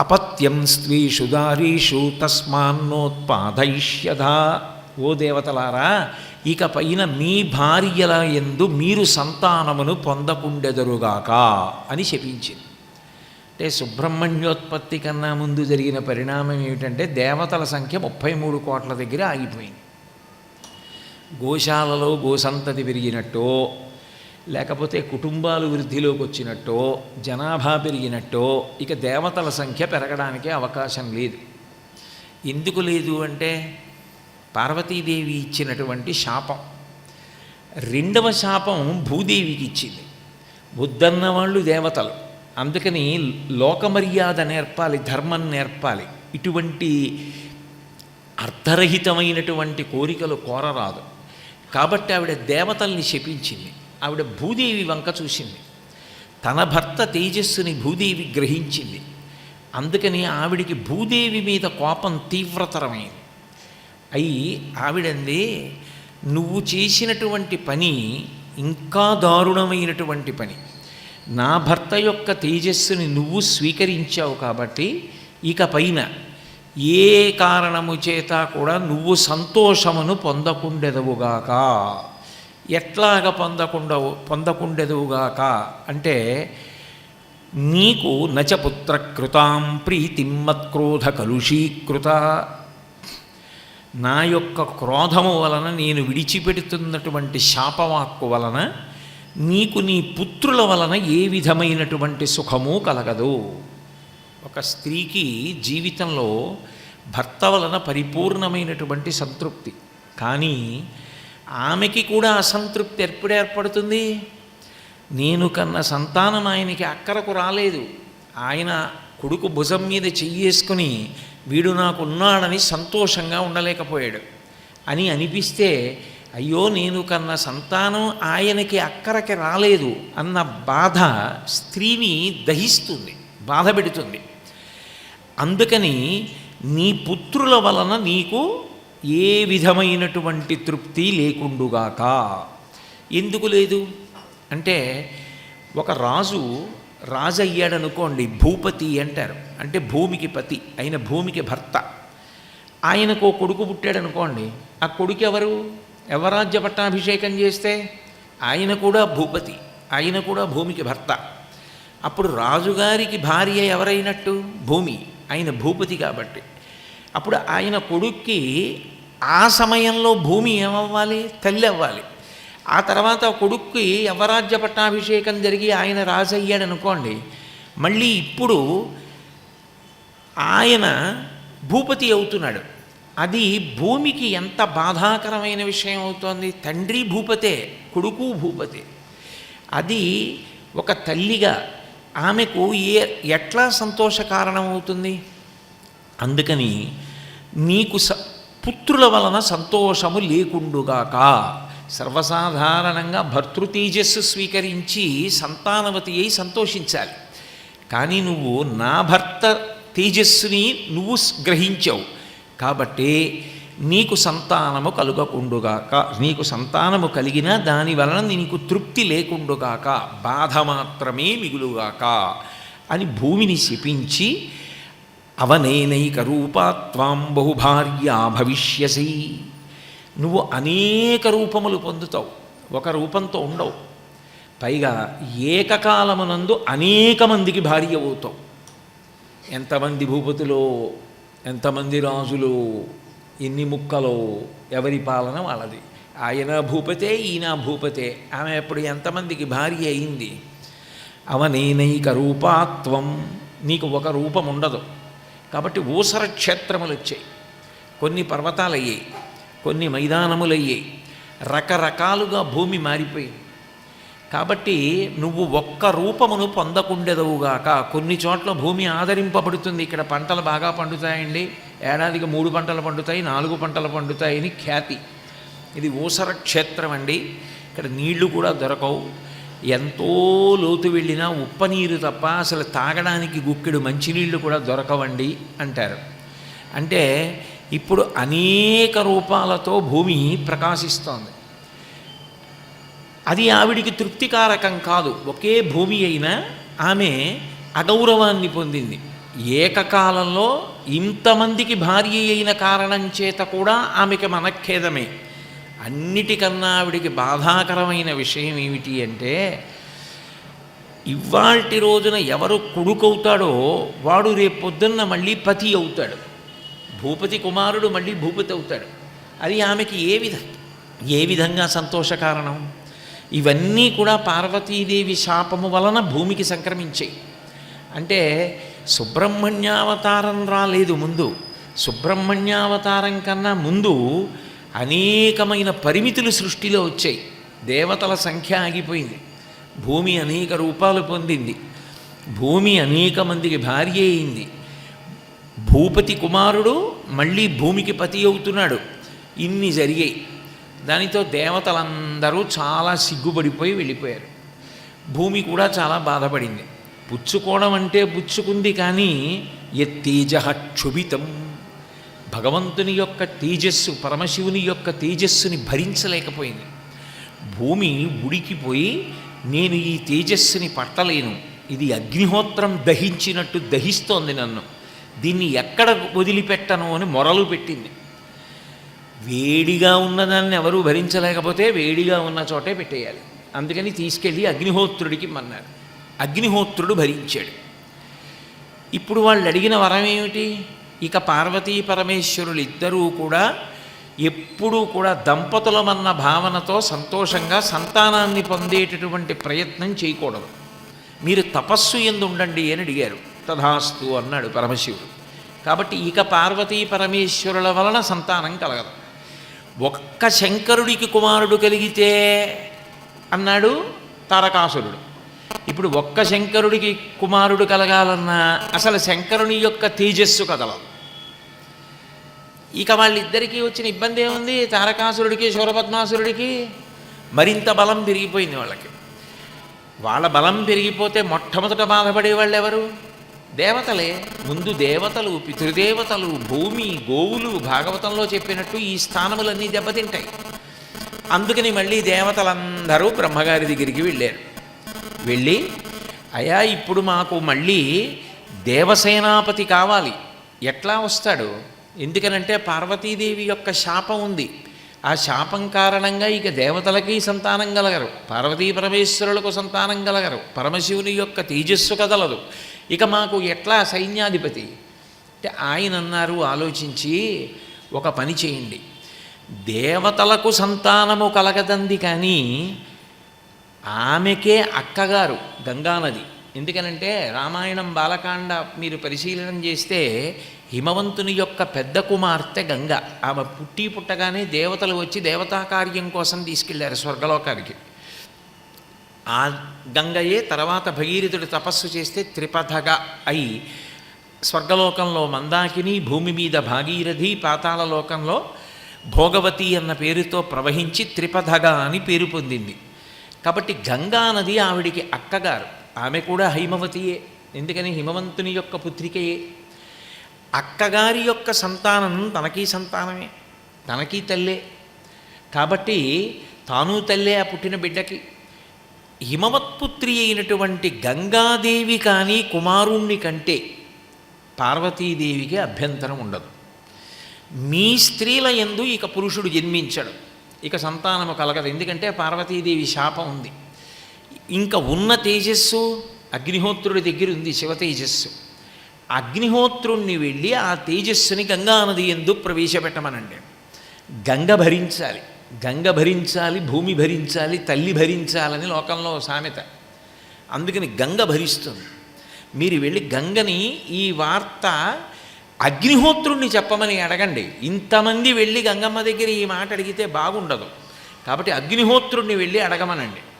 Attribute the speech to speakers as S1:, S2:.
S1: అపత్యం స్త్రీషు దారీషు తస్మాన్నోత్పాదయిష్యధా. ఓ దేవతలారా ఇక పైన మీ భార్యల ఎందు మీరు సంతానమును పొందకుండెదరుగాక అని శపించింది అంటే సుబ్రహ్మణ్యోత్పత్తి కన్నా ముందు జరిగిన పరిణామం ఏమిటంటే దేవతల సంఖ్య ముప్పై మూడు కోట్ల దగ్గర ఆగిపోయింది. గోశాలలో గోసంతతి పెరిగినట్టు లేకపోతే కుటుంబాలు వృద్ధిలోకి వచ్చినట్టో జనాభా పెరిగినట్టో ఇక దేవతల సంఖ్య పెరగడానికి అవకాశం లేదు. ఎందుకు లేదు అంటే పార్వతీదేవి ఇచ్చినటువంటి శాపం. రెండవ శాపం భూదేవికి ఇచ్చింది. బుద్ధన్న వాళ్ళు దేవతలు. అందుకని లోకమర్యాద నేర్పాలి ధర్మం నేర్పాలి. ఇటువంటి అర్థరహితమైనటువంటి కోరికలు కోరరాదు. కాబట్టి ఆవిడ దేవతల్ని శపించింది. ఆవిడ భూదేవి వంక చూసింది. తన భర్త తేజస్సుని భూదేవి గ్రహించింది. అందుకని ఆవిడికి భూదేవి మీద కోపం తీవ్రతరమైంది. అయి ఆవిడంది నువ్వు చేసినటువంటి పని ఇంకా దారుణమైనటువంటి పని. నా భర్త యొక్క తేజస్సుని నువ్వు స్వీకరించావు కాబట్టి ఇక పైన ఏ కారణము చేత కూడా నువ్వు సంతోషమును పొందకుండెదవుగాక ఎట్లాగ పొందకుండవు పొందకుండెదువుగాక అంటే నీకు నచపుత్ర కృతాం ప్రీతిం మత్క్రోధ కలుషీకృత నా యొక్క క్రోధము వలన నేను విడిచిపెడుతున్నటువంటి శాపవాక్కు వలన నీకు నీ పుత్రుల వలన ఏ విధమైనటువంటి సుఖము కలగదు. ఒక స్త్రీకి జీవితంలో భర్త వలన పరిపూర్ణమైనటువంటి సంతృప్తి. కానీ ఆమెకి కూడా అసంతృప్తి ఎప్పుడు ఏర్పడుతుంది? నేను కన్న సంతానం ఆయనకి అక్కరకు రాలేదు. ఆయన కొడుకు భుజం మీద చెయ్యేసుకుని వీడు నాకు ఉన్నాడని సంతోషంగా ఉండలేకపోయాడు. అని అనిపిస్తే అయ్యో నేను కన్న సంతానం ఆయనకి అక్కరకి రాలేదు అన్న బాధ స్త్రీని దహిస్తుంది బాధ పెడుతుంది. అందుకని నీ పుత్రుల వలన నీకు ఏ విధమైనటువంటి తృప్తి లేకుండుగాక. ఎందుకు లేదు? అంటే ఒక రాజు రాజు అయ్యాడనుకోండి భూపతి అంటారు. అంటే భూమికి పతి ఆయన భూమికి భర్త. ఆయనకు ఓ కొడుకు పుట్టాడనుకోండి ఆ కొడుకు ఎవరు? ఎవరాజ్య పట్టాభిషేకం చేస్తే ఆయన కూడా భూపతి ఆయన కూడా భూమికి భర్త. అప్పుడు రాజుగారికి భార్య ఎవరైనట్టు? భూమి ఆయన భూపతి కాబట్టి. అప్పుడు ఆయన కొడుక్కి ఆ సమయంలో భూమి ఏమవ్వాలి? తల్లి అవ్వాలి ఆ తర్వాత కొడుక్కి యవరాజ్య పట్టాభిషేకం జరిగి ఆయన రాజయ్యాడు అనుకోండి మళ్ళీ ఇప్పుడు ఆయన భూపతి అవుతున్నాడు. అది భూమికి ఎంత బాధాకరమైన విషయం అవుతోంది? తండ్రి భూపతే కొడుకు భూపతే. అది ఒక తల్లిగా ఆమెకు ఏ ఎట్లా సంతోష కారణం అవుతుంది అందుకని నీకు స పుత్రుల వలన సంతోషము లేకుండుగాక. సర్వసాధారణంగా భర్తృతేజస్సు స్వీకరించి సంతానవతి అయి సంతోషించాలి. కానీ నువ్వు నా భర్త తేజస్సుని నువ్వు గ్రహించావు. కాబట్టి నీకు సంతానము కలుగకుండుగాక. నీకు సంతానము కలిగినా దాని వలన నీకు తృప్తి లేకుండుగాక. బాధ మాత్రమే మిగులుగాక అని భూమిని శపించి అవనేనైకరూపాత్వాం బహుభార్యా భవిష్యసి. నువ్వు అనేక రూపములు పొందుతావు ఒక రూపంతో ఉండవు. పైగా ఏకకాలమునందు అనేక మందికి భార్య అవుతావు. ఎంతమంది భూపతులో ఎంతమంది రాజులు ఎన్ని ముక్కలో ఎవరి పాలన వాళ్ళది. ఆయన భూపతే ఈయన భూపతే ఆమె ఎప్పుడు ఎంతమందికి భార్య అయింది? అవనేనైక రూపాత్వం నీకు ఒక రూపం ఉండదు. కాబట్టి ఊసర క్షేత్రములు వచ్చాయి కొన్ని పర్వతాలు అయ్యాయి కొన్ని మైదానములు అయ్యాయి రకరకాలుగా భూమి మారిపోయింది. కాబట్టి నువ్వు ఒక్క రూపమును పొందకుండెదవుగాక కొన్ని చోట్ల భూమి ఆదరింపబడుతుంది. ఇక్కడ పంటలు బాగా పండుతాయండి. ఏడాదికి మూడు పంటలు పండుతాయి నాలుగు పంటలు పండుతాయని ఖ్యాతి. ఇది ఊసర క్షేత్రం అండి ఇక్కడ నీళ్ళు కూడా దొరకవు. ఎంతో లోతు వెళ్ళినా ఉప్పనీరు తప్ప అసలు తాగడానికి గుక్కెడు మంచినీళ్ళు కూడా దొరకవండి అంటారు. అంటే ఇప్పుడు అనేక రూపాలతో భూమి ప్రకాశిస్తోంది. అది ఆవిడికి తృప్తికారకం కాదు. ఒకే భూమి అయినా ఆమె అగౌరవాన్ని పొందింది. ఏకకాలంలో ఇంతమందికి భార్య అయిన కారణం చేత కూడా ఆమెకి మనఖేదమే. అన్నిటికన్నా ఆవిడికి బాధాకరమైన విషయం ఏమిటి అంటే ఇవాల్టి రోజున ఎవరు కొడుకవుతాడో వాడు రేపు పొద్దున్న మళ్ళీ పతి అవుతాడు. భూపతి కుమారుడు మళ్ళీ భూపతి అవుతాడు. అది ఆమెకి ఏ విధ ఏ విధంగా సంతోష కారణం? ఇవన్నీ కూడా పార్వతీదేవి శాపము వలన భూమికి సంక్రమించాయి. అంటే సుబ్రహ్మణ్యావతారం రాలేదు ముందు. సుబ్రహ్మణ్యావతారం కన్నా ముందు అనేకమైన పరిమితులు సృష్టిలో వచ్చాయి. దేవతల సంఖ్య ఆగిపోయింది. భూమి అనేక రూపాలు పొందింది. భూమి అనేక మందికి భార్య అయింది. భూపతి కుమారుడు మళ్ళీ భూమికి పతి అవుతున్నాడు. ఇన్ని జరిగాయి. దానితో దేవతలందరూ చాలా సిగ్గుపడిపోయి వెళ్ళిపోయారు. భూమి కూడా చాలా బాధపడింది. పుచ్చుకోవడం అంటే పుచ్చుకుంది కానీ ఎత్తేజ క్షుభితం. భగవంతుని యొక్క తేజస్సు పరమశివుని యొక్క తేజస్సుని భరించలేకపోయింది. భూమి ఉడికిపోయి నేను ఈ తేజస్సుని పట్టలేను. ఇది అగ్నిహోత్రం దహించినట్టు దహిస్తోంది నన్ను. దీన్ని ఎక్కడ వదిలిపెట్టను అని మొరలు పెట్టింది. వేడిగా ఉన్నదాన్ని ఎవరూ భరించలేకపోతే వేడిగా ఉన్న చోటే పెట్టేయాలి. అందుకని తీసుకెళ్ళి అగ్నిహోత్రుడికి మన్నారు అగ్నిహోత్రుడు భరించాడు. ఇప్పుడు వాళ్ళు అడిగిన వరం ఏమిటి? ఇక పార్వతీ పరమేశ్వరులు ఇద్దరూ కూడా ఎప్పుడూ కూడా దంపతులమన్న భావనతో సంతోషంగా సంతానాన్ని పొందేటటువంటి ప్రయత్నం చేయకూడదు. మీరు తపస్సు ఎందు ఉండండి అని అడిగారు. తథాస్తు అన్నాడు పరమశివుడు. కాబట్టి ఇక పార్వతీ పరమేశ్వరుల వలన సంతానం కలగదు. ఒక్క శంకరుడికి కుమారుడు కలిగితే అన్నాడు తారకాసురుడు. ఇప్పుడు ఒక్క శంకరుడికి కుమారుడు కలగాలన్నా అసలు శంకరుని యొక్క తేజస్సు కదలదు. ఇక వాళ్ళిద్దరికీ వచ్చిన ఇబ్బంది ఏముంది? తారకాసురుడికి శూరపద్మాసురుడికి మరింత బలం పెరిగిపోయింది వాళ్ళకి. వాళ్ళ బలం పెరిగిపోతే మొట్టమొదట బాధపడే వాళ్ళు ఎవరు? దేవతలే. ముందు దేవతలు పితృదేవతలు భూమి గోవులు భాగవతంలో చెప్పినట్టు ఈ స్థానములన్నీ దెబ్బతింటాయి. అందుకని మళ్ళీ దేవతలందరూ బ్రహ్మగారి దగ్గరికి వెళ్ళారు. వెళ్ళి అయా ఇప్పుడు మాకు మళ్ళీ దేవసేనాపతి కావాలి. ఎట్లా వస్తాడు? ఎందుకనంటే పార్వతీదేవి యొక్క శాపం ఉంది. ఆ శాపం కారణంగా ఇక దేవతలకి సంతానం కలగరు. పార్వతీ పరమేశ్వరులకు సంతానం కలగరు. పరమశివుని యొక్క తేజస్సు కదలదు. ఇక మాకు ఎట్లా సైన్యాధిపతి? అంటే ఆయన అన్నారు ఆలోచించి ఒక పని చేయండి. దేవతలకు సంతానము కలగదంది కానీ ఆమెకే అక్కగారు గంగానది. ఎందుకనంటే రామాయణం బాలకాండ మీరు పరిశీలన చేస్తే హిమవంతుని యొక్క పెద్ద కుమార్తె గంగ ఆమె పుట్టి పుట్టగానే దేవతలు వచ్చి దేవతా కార్యం కోసం తీసుకెళ్ళారు స్వర్గలోకానికి. ఆ గంగయే తర్వాత భగీరథుడు తపస్సు చేస్తే త్రిపథగా అయి స్వర్గలోకంలో మందాకిని భూమి మీద భాగీరథి పాతాళలోకంలో భోగవతి అన్న పేరుతో ప్రవహించి త్రిపథగా అని పేరు పొందింది. కాబట్టి గంగా నది ఆవిడికి అక్కగారు. ఆమె కూడా హైమవతియే. ఎందుకని? హిమవంతుని యొక్క పుత్రికయే. అక్కగారి యొక్క సంతానం తనకీ సంతానమే. తనకీ తల్లే. కాబట్టి తాను తల్లే ఆ పుట్టిన బిడ్డకి. హిమవత్పుత్రి అయినటువంటి గంగాదేవి కానీ కుమారుణ్ణి కంటే పార్వతీదేవికి అభ్యంతరం ఉండదు. మీ స్త్రీల ఎందు ఇక పురుషుడు జన్మించడు. ఇక సంతానము కలగదు. ఎందుకంటే పార్వతీదేవి శాపం ఉంది. ఇంకా ఉన్న తేజస్సు అగ్నిహోత్రుడి దగ్గర ఉంది శివ తేజస్సు. అగ్నిహోత్రుణ్ణి వెళ్ళి ఆ తేజస్సుని గంగానది ఎందు ప్రవేశపెట్టమనండి. గంగ భరించాలి గంగ భరించాలి భూమి భరించాలి తల్లి భరించాలని లోకంలో సామెత. అందుకని గంగ భరిస్తుంది. మీరు వెళ్ళి గంగని ఈ వార్త అగ్నిహోత్రుణ్ణి చెప్పమని అడగండి. ఇంతమంది వెళ్ళి గంగమ్మ దగ్గర ఈ మాట అడిగితే బాగుండదు. కాబట్టి అగ్నిహోత్రుణ్ణి వెళ్ళి అడగమనండి.